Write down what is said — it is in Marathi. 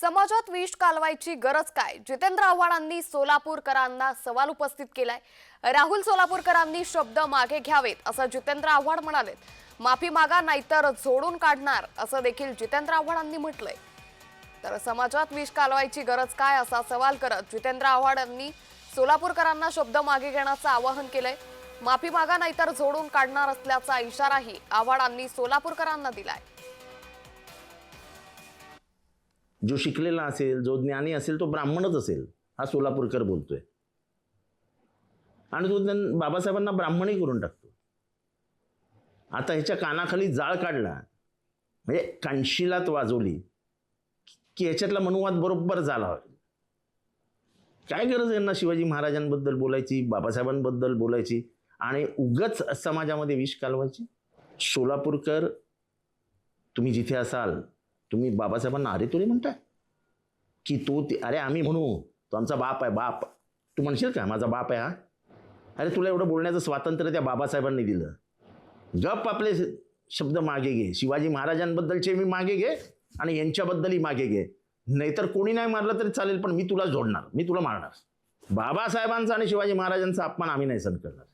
समाजात विष कालवायची गरज काय? जितेंद्र आव्हाडांनी सोलापूरकरांना सवाल उपस्थित केलाय. राहुल सोलापूरकरांनी शब्द मागे घ्यावेत असं जितेंद्र आव्हाड म्हणाले. माफी मागा नाहीतर झोडून काढणार असं देखील जितेंद्र आव्हाडांनी म्हटलंय. तर समाजात विष कालवायची गरज काय? असा सवाल करत जितेंद्र आव्हाड यांनी सोलापूरकरांना शब्द मागे घेण्याचं आवाहन केलंय. माफी मागा नाहीतर झोडून काढणार असल्याचा इशाराही आव्हाडांनी सोलापूरकरांना दिलाय. जो शिकलेला असेल जो ज्ञानी असेल तो ब्राह्मणच असेल हा सोलापूरकर बोलतोय. आणि तो त्यां बाबासाहेबांना ब्राह्मणही करून टाकतो. आता ह्याच्या कानाखाली जाळ काढला म्हणजे कांशीलात वाजवली की ह्याच्यातला मनुवाद बरोबर झाला. काय गरज आहे यांना शिवाजी महाराजांबद्दल बोलायची बाबासाहेबांबद्दल बोलायची? आणि उगच समाजामध्ये विष कालवायची? सोलापूरकर तुम्ही जिथे असाल तुम्ही बाबासाहेबांना अरे तुरे म्हणताय? की तो ते अरे आम्ही म्हणू तो आमचा बाप आहे बाप. तू म्हणशील का माझा बाप आहे हा? अरे तुला एवढं बोलण्याचं स्वातंत्र्य त्या बाबासाहेबांनी दिलं. गप आपले शब्द मागे घे. शिवाजी महाराजांबद्दलचे मी मागे घे आणि यांच्याबद्दलही मागे घे. नाहीतर कोणी नाही मारलं तरी चालेल पण मी तुला जोडणार. मी तुला मारणार. बाबासाहेबांचा आणि शिवाजी महाराजांचा अपमान आम्ही नाही सहन करणार.